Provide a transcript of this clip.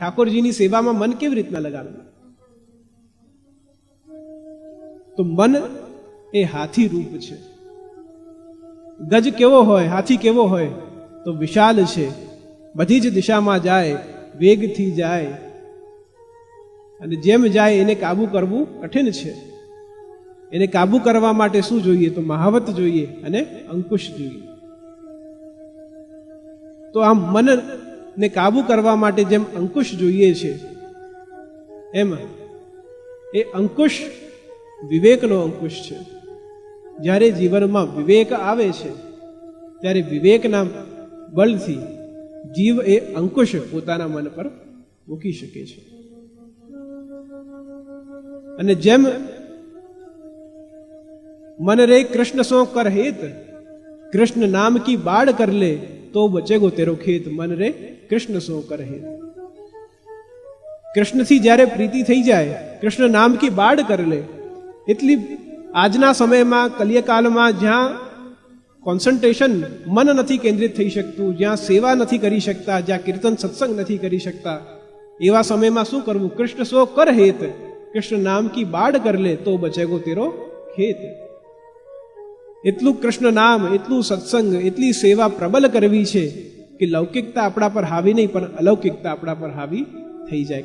ઠાકોરજીની સેવામાં મન કેવી રીતના લગાવ્યું તો મન એ હાથી રૂપ છે. ગજ કેવો હોય, હાથી કેવો હોય, તો વિશાલ છે. બધી જ દિશામાં જાય, વેગથી જાય. અને જેમ જાય એને કાબુ કરવું કઠિન છે. એને કાબુ કરવા માટે શું જોઈએ? તો મહાવત જોઈએ અને અંકુશ જોઈએ. તો આમ ને કાબૂ કરવા માટે જેમ અંકુશ જોઈએ છે, એમ એ અંકુશ વિવેકનો અંકુશ છે. જ્યારે જીવનમાં વિવેક આવે છે, ત્યારે વિવેકના બળથી જીવ એ અંકુશ પોતાના મન પર મૂકી શકે છે. અને જેમ મન રે કૃષ્ણ સો કર હેત કૃષ્ણ નામ કી બાળ કર લે તો બચેગો તેરો ખેત મન રે કૃષ્ણ સો કરે. કૃષ્ણથી જ્યારે પ્રીતિ થઈ જાય, કૃષ્ણ નામ કી બાડ કર લે. એટલી આજના સમયમાં, કલિયકાલમાં જ્યાં કોન્સન્ટ્રેશન મન નથી કેન્દ્રિત થઈ શકતું, જ્યાં સેવા નથી કરી શકતા, જ્યાં કીર્તન સત્સંગ નથી કરી શકતા, એવા સમયમાં શું કરવું? કૃષ્ણ સો કર હેત. કૃષ્ણ નામ કી બાડ કર લે તો બચેગો તેરો ખેત. એટલું કૃષ્ણ નામ, એટલું સત્સંગ, એટલી સેવા પ્રબલ કરવી છે કે લૌકિકતા આપણા પર હાવી નહીં, પણ અલૌકિકતા આપણા પર હાવી થઈ જાય.